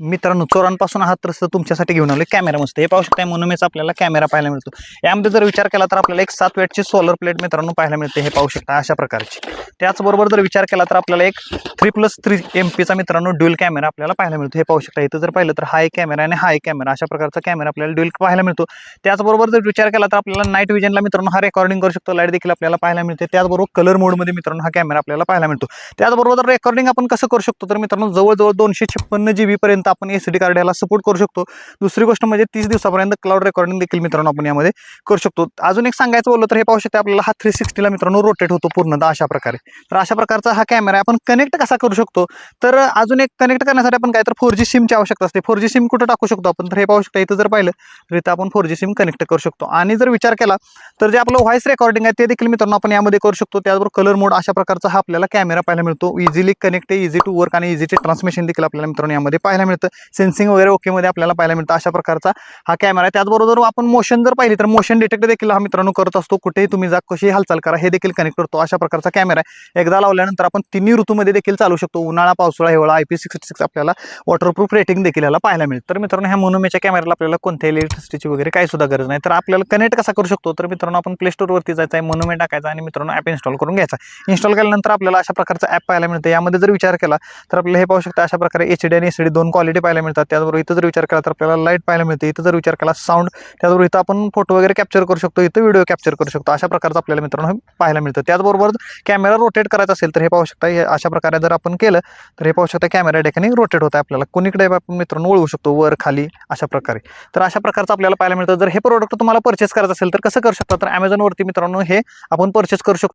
मित्रांनो चोरांपासून हा त्रस्त तुमच्यासाठी घेऊन आलो कॅमेरा मस्त हे पाहू शकता मनोमेचा आपल्याला कॅमेरा पाहायला मिळतो. यामध्ये जर विचार केला तर आपल्याला एक सात वेटची सोलर प्लेट मित्रांनो पाहायला मिळते. हे पाहू शकता अशा प्रकारची. त्याचबरोबर जर विचार केला तर आपल्याला एक थ्री प्लस थ्री एम पीचा मित्रांनो ड्युल कॅमेरा आपल्याला पाहायला मिळतो. हे पाहू शकता इथं जर पाहिलं तर हाय कॅमेरा आणि हाय कॅमेरा अशा प्रकारचा कॅमेरा आपल्याला ड्युल पाहायला मिळतो. त्याचबरोबर जर विचार केला तर आपल्याला नाईट विजनला मित्रांनो हा रेकॉर्डिंग करू शकतो. लाइट देखील आपल्याला पाहायला मिळते. त्याचबरोबर कलर मोडमध्ये मित्रांनो हा कॅमेरा आपल्याला पाहायला मिळतो. त्याचबरोबर रेकॉर्डिंग आपण कसं करू शकतो तर मित्रांनो जवळजवळ दोनशे छप्पन्न जी पर्यंत आपण एस डी कार्ड याला सपोर्ट करू शकतो. दुसरी गोष्ट म्हणजे तीस दिवसापर्यंत क्लाउड रेकॉर्डिंग देखील मित्रांनो आपण यामध्ये करू शकतो. अजून एक सांगायचं बोललं तर हे पाहू शकते आपल्याला हा थ्री सिक्स्टीला मित्रांनो रोटेट होतो पूर्णतः अशा प्रकारे. तर अशा प्रकारचा हा कॅमेरा आपण कनेक्ट कसा करू शकतो? तर अजून एक कनेक्ट करण्यासाठी आपण काय तर फोर जी सिमची आवश्यकता असते. फोर जी सिम कुठं टाकू शकतो आपण? तर हे पाहू शकता इथं जर पाहिलं तर इथं आपण फोर जी सिम कनेक्ट करू शकतो. आणि जर विचार केला तर जे आपलं व्हॉइस रेकॉर्डिंग आहे ते देखील मित्रांनो आपण यामध्ये करू शकतो. त्याचबरोबर कलर मोड अशा प्रकारचा हा आपल्याला कॅमेरा पाहायला मिळतो. Easily connect easy to work आणि इझी ट्रान्समिशन देखील आपल्याला मित्रांनो यामध्ये पाहायला मिळतं. सेन्सिंग वगैरे ओके मध्ये आपल्याला पाहायला मिळतं. अशा प्रकारचा हा कॅमेरा आहे. त्याचबरोबर जर आपण मोशन जर पाहिली तर मोशन डिटेक्ट देखील हा मित्रांनो करत असतो. कुठेही तुम्ही जा कशी हालचाल करा हे देखील कनेक्ट करतो. अशा प्रकारचा कॅमेरा आहे. एकदा लावल्यानंतर आपण तिन्ही ऋतूमध्ये देखील चालू शकतो. उन्हाळा पावसाळा हिवाळा आय पी सिक्स सिक्स आपल्याला वॉटरप्रूफ रेटिंग देखील याला पाहायला मिळतं तर मित्रांनो ह्या मोनोमेच्या कॅमेराला आपल्याला कोणत्याही इलेक्ट्रिसिटीची वगैरे काही सुद्धा गरज नाही. तर आपल्याला कनेक्ट कसा करू शकतो? तर मित्रांनो आपण प्ले स्टोरवरती जायचं आहे. मोनोमे टाकायचा आणि मित्रांनो ॲप इन्स्टॉल करून घ्यायचा. इन्स्टॉल केल्यानंतर आपल्याला अशा प्रकारचा ॲप पाहायला मिळतं. यामध्ये जर विचार केला तर आपल्याला हे पाहू शकता अशा प्रकारे एच डी आणि एस डी दोन क्वालिटी पाहायला मिळतात. त्याचबरोबर इथं जर विचार केला तर आपल्याला लाइट पाहायला मिळते. इथं जर विचार केला साऊंड त्याचबरोबर इथं आपण फोटो वगैरे कॅप्चर करू शकतो. इथं व्हिडिओ कॅप्चर करू शकतो. अशा प्रकारचं आपल्याला मित्रांनो पाहायला मिळतं. त्याचबरोबर कॅमेरा रोटेट करायचं असेल तर हे पाहू शकता हे अशा प्रकारे जर आपण केलं तर हे पाहू शकता कॅमेरा ठिकाणी रोटेट होतं आपल्याला. कोणीकडे आपण मित्रांनो वळवू शकतो वर खाली अशा प्रकारे. तर अशा प्रकारचं आपल्याला पाहायला मिळतं. जर हे प्रोडक्ट तुम्हाला परचेस करायचं असेल तर कसं करू शकता? तर ॲमेझॉनवरती मित्रांनो हे आपण परचेस करू शकतो.